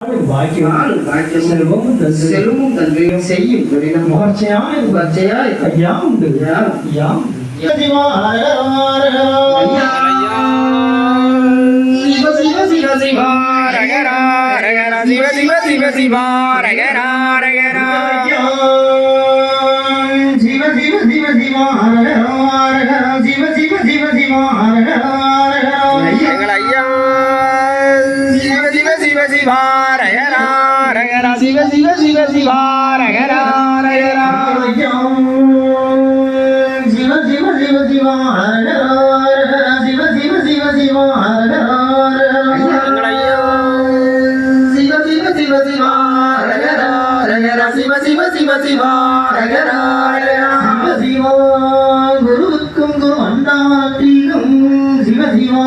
பாக்கியம் நாளும் பாக்கியம் செல்வமும் தந்து செல்வமும் தந்து செய்யும் தொழிலும் முகர்ச்சியான பச்சையாய் ஐயா உண்டு ஐயா. ஐயா சிவ சிவ சிவ சிவ ரகரா ரகரா சிவ சிவ சிவ சிவா ரகரா ரகரா சிவ சிவ சிவ சிவ ஹர ஹர ஹர சிவ சிவ சிவ சிவ ஹர ஹர ஹர எங்கள் ஐயா சிவ சிவ சிவ சிவா ரகரா ரகரா சிவ சிவ சிவ சிவா ரகரா ரகரா சிவ சிவ சிவ சிவ ஹர ஹர ஹர சிவ சிவ சிவ சிவ ஹர ஹர எங்கள் ஐயா சிவ சிவ சிவ சிவ ரகரா ரகரா சிவ சிவ சிவ சிவ ரகரா ரகரா சிவ சிவா குருவுக்கும் குரு அண்ணாத்திலும் சிவ சிவா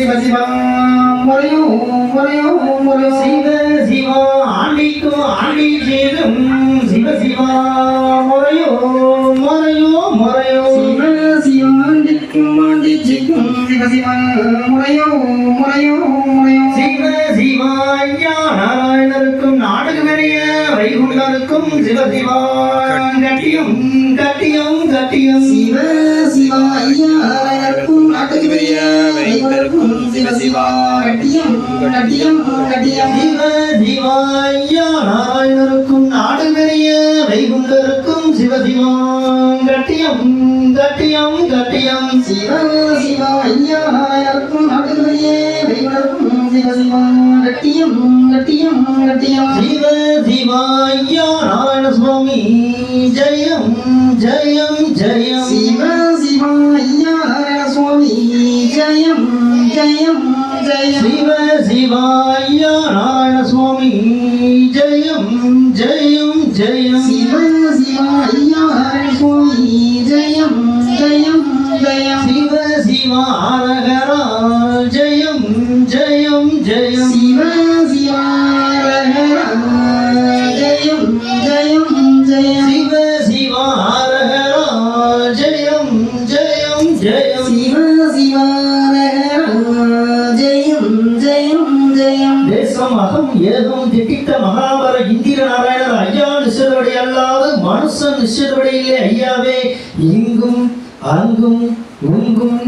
சிவ சிவா முறையோ முறையோ முறையோ சிவ சிவா ஆண்டிக்கும் ஆண்டி ஜீகும் சிவ சிவா முறையோ முறையோ முறையோ சிவ சிவா ஆண்டிக்கும் ஆண்டி ஆண்டிச்சிக்கும் சிவ சிவா முறையோ முறையோ முறையோ சிவ சிவா ஐயா நாராயணருக்கும் நாடக பெரிய வைகுண்டருக்கும் சிவ சிவா கட்டியம் கட்டியம் கட்டியம். சிவ நாராயணருக்கும் நாடு பெரிய வைகுண்டருக்கும் சிவ கட்டியம் கட்டியம் கட்டியம். சிவ சிவா ஐயா நாராயணருக்கும் நாட்டுக்கு பெரிய வைகுண்டருக்கும் சிவ கட்டியம் கட்டியம் கட்டியம். சிவ சிவா ஐயா நாராயண சுவாமி ஜெயம் ஜெயம். ஜெயம் ஜெயம் ஜெயம் சிவ சிவா ஐயா நாராயண சுவாமி ஜெயம் ஜெயம் ஜெயம் சிவ சிவா அரகரா ஜெயம் ஜெயம் ஜெயம் சிவ சிவா ரகரா ஜெயம் ஜெயம் ஜெயம் சிவ சிவா அரகரா ஜெயம் ஜெயம் ஜெயம் சிவ சிவா ரகரா ஜெயம் ஜெயம் ஜெயம் தேசம் அகம் ஏகம் திட்டித்த மகாபர இந்திர நாராயணர் ஐயா நிச்சயப்படி அல்லாது மனுஷன் நிச்சயப்படி இல்லை ஐயாவே. இங்கும் அங்கும் உங்கும்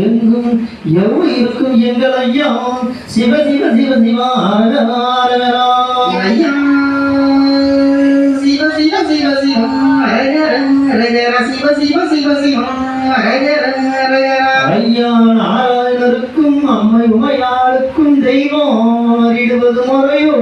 எங்கும் எவ்வளவு இருக்கும் எங்கள் ஐயா? சிவ சிவ சிவ சிவா ஐயா சிவ சிவ சிவ சிவ ரகர ரகர சிவ சிவ சிவ சிவ ரகர ரகர ஐயா நாராயணருக்கும் அம்மை உமையாளுக்கும் தெய்வம் அறிடுவது முறையோ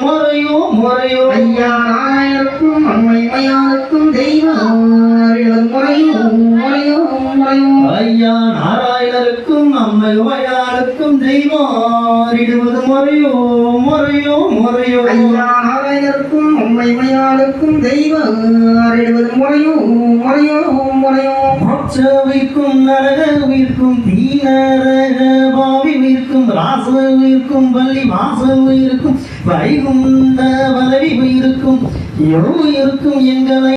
முறையோ முறையோ. ஐயா நாயருக்கும் அம்மை மையாருக்கும் தெய்வம் அறிவது முறையோ முறையோ முறையோ. ஐயா நாராயணருக்கும் அம்மை உமையாளுக்கும் தெய்வம் அறிடுவது முறையோ முறையோ முறையோ. ஐயா நாராயணருக்கும் அம்மை மையாருக்கும் தெய்வம் அறிவது முறையோ முறையோ முறையோ. மோட்சவிற்கும் நரகவிற்கும் தீனரக உயிருக்கும் வள்ளி பள்ளி உயிருக்கும் வைகுந்த வலவி இருக்கும். எவ்வளவு இருக்கும் எங்களை